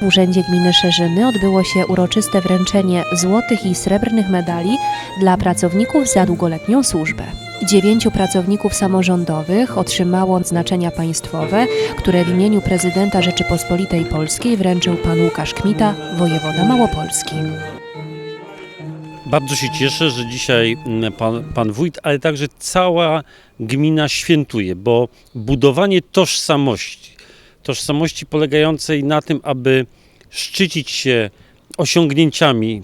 W Urzędzie Gminy Szerzyny odbyło się uroczyste wręczenie złotych i srebrnych medali dla pracowników za długoletnią służbę. Dziewięciu pracowników samorządowych otrzymało odznaczenia państwowe, które w imieniu prezydenta Rzeczypospolitej Polskiej wręczył pan Łukasz Kmita, wojewoda Małopolski. Bardzo się cieszę, że dzisiaj mm, pan, pan wójt, ale także cała gmina świętuje, bo budowanie tożsamości, tożsamości polegającej na tym, aby szczycić się osiągnięciami,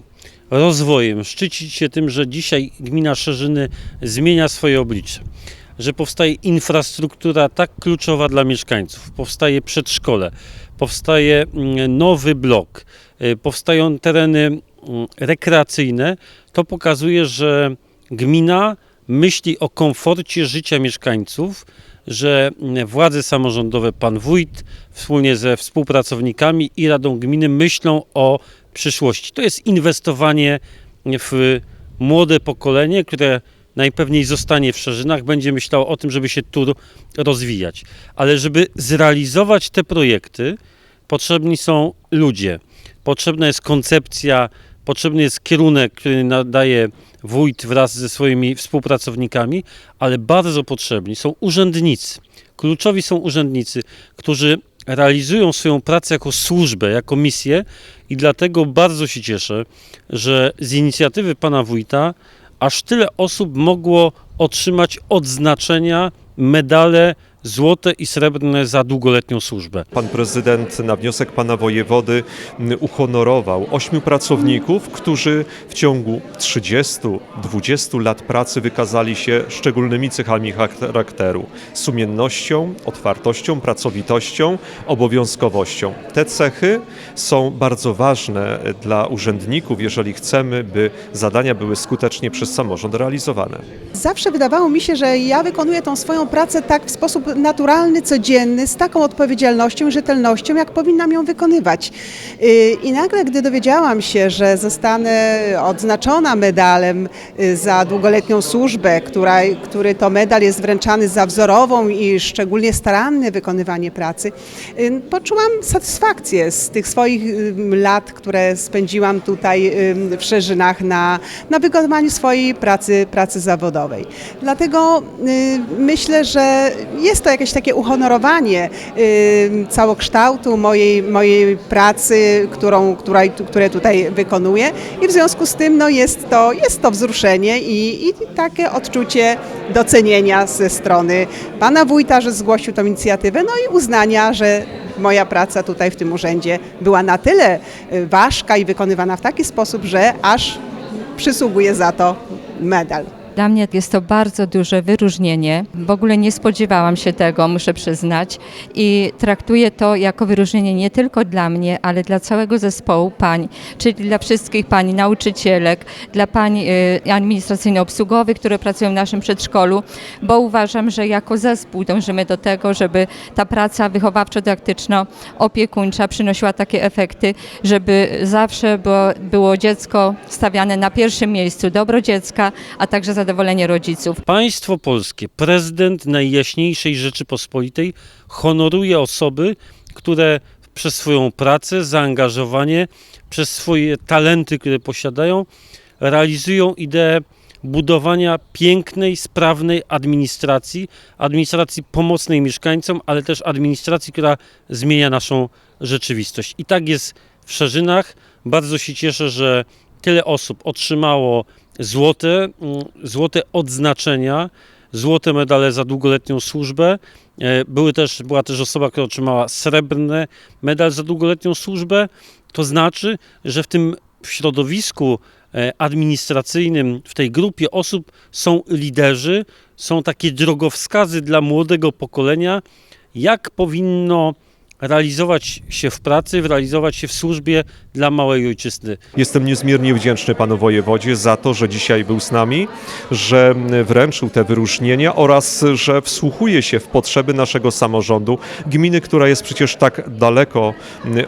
rozwojem, szczycić się tym, że dzisiaj gmina Szerzyny zmienia swoje oblicze, że powstaje infrastruktura tak kluczowa dla mieszkańców, powstaje przedszkole, powstaje mm, nowy blok, y, powstają tereny rekreacyjne, to pokazuje, że gmina myśli o komforcie życia mieszkańców, że mm, władze samorządowe, pan wójt wspólnie ze współpracownikami i Radą Gminy myślą o przyszłości. To jest inwestowanie w młode pokolenie, które najpewniej zostanie w Szerzynach, będzie myślało o tym, żeby się tu rozwijać. Ale żeby zrealizować te projekty, potrzebni są ludzie, potrzebna jest koncepcja, potrzebny jest kierunek, który nadaje wójt wraz ze swoimi współpracownikami, ale bardzo potrzebni są urzędnicy. Kluczowi są urzędnicy, którzy realizują swoją pracę jako służbę, jako misję i dlatego bardzo się cieszę, że z inicjatywy pana wójta aż tyle osób mogło otrzymać odznaczenia, medale złote i srebrne za długoletnią służbę. Pan prezydent na wniosek pana wojewody uhonorował ośmiu pracowników, którzy w ciągu 30-20 lat pracy wykazali się szczególnymi cechami charakteru: sumiennością, otwartością, pracowitością, obowiązkowością. Te cechy są bardzo ważne dla urzędników, jeżeli chcemy, by zadania były skutecznie przez samorząd realizowane. Zawsze wydawało mi się, że ja wykonuję tą swoją pracę tak w sposób naturalny, codzienny, z taką odpowiedzialnością rzetelnością, jak powinnam ją wykonywać. Yy, I nagle, gdy dowiedziałam się, że zostanę odznaczona medalem yy, za długoletnią służbę, która, który to medal jest wręczany za wzorową i szczególnie staranne wykonywanie pracy, yy, poczułam satysfakcję z tych swoich lat, które spędziłam tutaj w Szerzynach na, na wykonywaniu swojej pracy, pracy zawodowej. Dlatego y, myślę, że jest to jakieś takie uhonorowanie całokształtu mojej, mojej pracy, którą, która, które tutaj wykonuję i w związku z tym no, jest, to, jest to wzruszenie i, i takie odczucie docenienia ze strony pana wójta, że zgłosił tę inicjatywę, no i uznania, że moja praca tutaj w tym urzędzie była na tyle y, ważka i wykonywana w taki sposób, że aż przysługuje za to medal. Dla mnie jest to bardzo duże wyróżnienie. W ogóle nie spodziewałam się tego, muszę przyznać. I traktuję to jako wyróżnienie nie tylko dla mnie, ale dla całego zespołu pań, czyli dla wszystkich pań nauczycielek, dla pań y, administracyjno-obsługowych, które pracują w naszym przedszkolu, bo uważam, że jako zespół dążymy do tego, żeby ta praca wychowawczo-dydaktyczno-opiekuńcza przynosiła takie efekty, żeby zawsze było, było dziecko stawiane na pierwszym miejscu, dobro dziecka, a także zadowolenie rodziców. Państwo polskie, prezydent Najjaśniejszej Rzeczypospolitej honoruje osoby, które przez swoją pracę, zaangażowanie, przez swoje talenty, które posiadają, realizują ideę budowania pięknej, sprawnej administracji, administracji pomocnej mieszkańcom, ale też administracji, która zmienia naszą rzeczywistość. I tak jest w Szerzynach. Bardzo się cieszę, że tyle osób otrzymało złote, mm, złote odznaczenia, złote medale za długoletnią służbę. E, Były też, była też osoba, która otrzymała srebrny medal za długoletnią służbę. To znaczy, że w tym środowisku e, administracyjnym, w tej grupie osób są liderzy, są takie drogowskazy dla młodego pokolenia, jak powinno realizować się w pracy, realizować się w służbie dla małej ojczyzny. Jestem niezmiernie wdzięczny panu wojewodzie za to, że dzisiaj był z nami, że wręczył te wyróżnienia oraz że wsłuchuje się w potrzeby naszego samorządu, gminy, która jest przecież tak daleko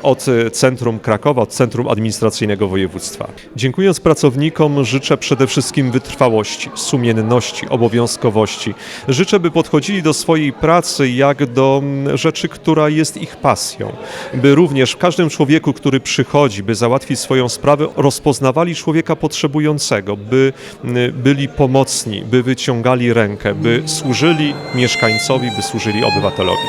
od centrum Krakowa, od centrum administracyjnego województwa. Dziękując pracownikom, życzę przede wszystkim wytrwałości, sumienności, obowiązkowości. Życzę, by podchodzili do swojej pracy jak do rzeczy, która jest ich pasją. By również w każdym człowieku, który przychodzi, by załatwić swoją sprawę, rozpoznawali człowieka potrzebującego, by y, byli pomocni, by wyciągali rękę, by służyli mieszkańcowi, by służyli obywatelowi.